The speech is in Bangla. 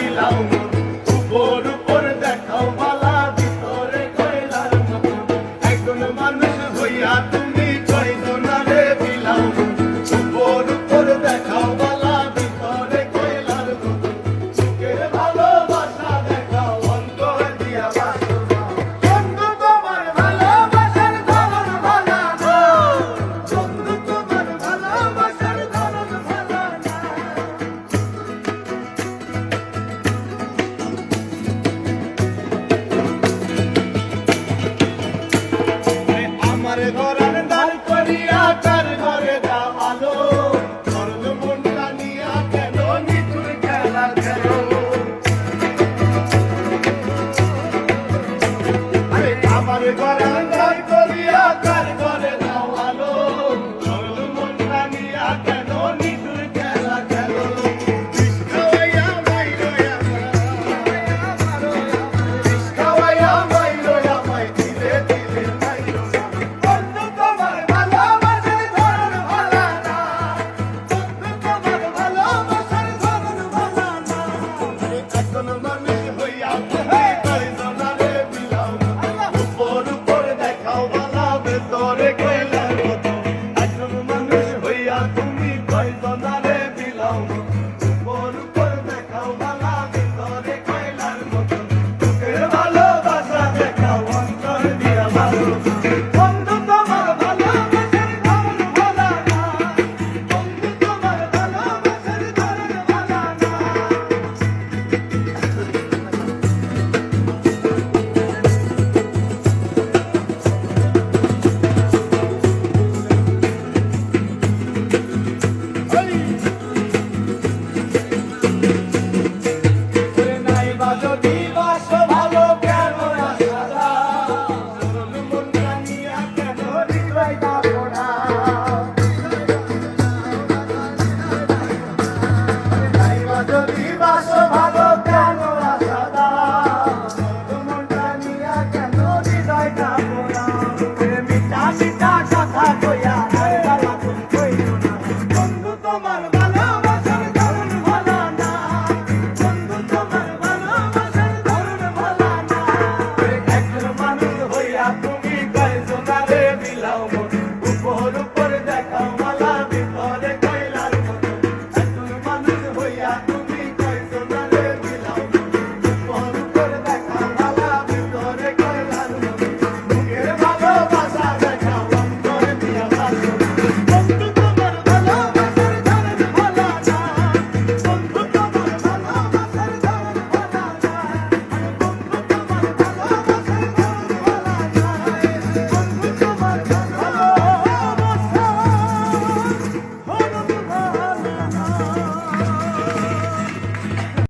দিলাও উপর উপর দেখাও বালা ভিতরে কয়লার মতন একজন মানুষ তুমি কয়লা prepara.